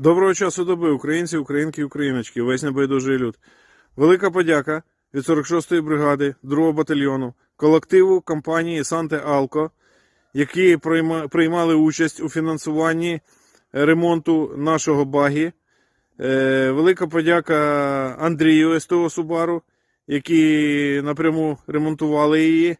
Доброго часу доби, українці, українки, україночки, весь небайдужий люд. Велика подяка від 46-ї бригади 2-го батальйону, колективу компанії Санте Алко, які приймали участь у фінансуванні ремонту нашого багі. Е, Велика подяка Андрію СТО Субару, які напряму ремонтували її, е,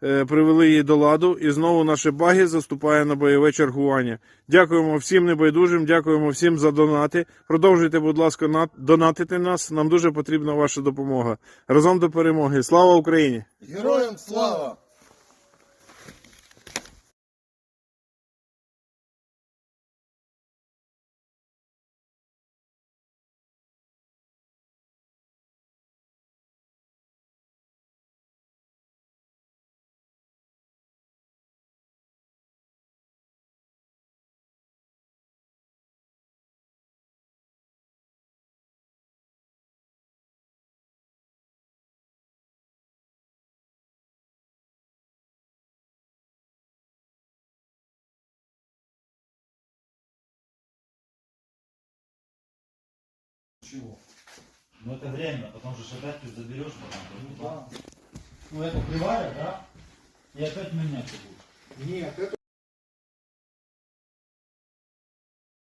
привели її до ладу. І знову наше багі заступає на бойове чергування. Дякуємо всім небайдужим, дякуємо всім за донати. Продовжуйте, будь ласка, на- донатити нас. Нам дуже потрібна ваша допомога. Разом до перемоги. Слава Україні! Героям слава! Чего? Ну это время, потом же опять ты заберешь потом. Ну это кривая, да? И опять менять ты будешь. Нет, это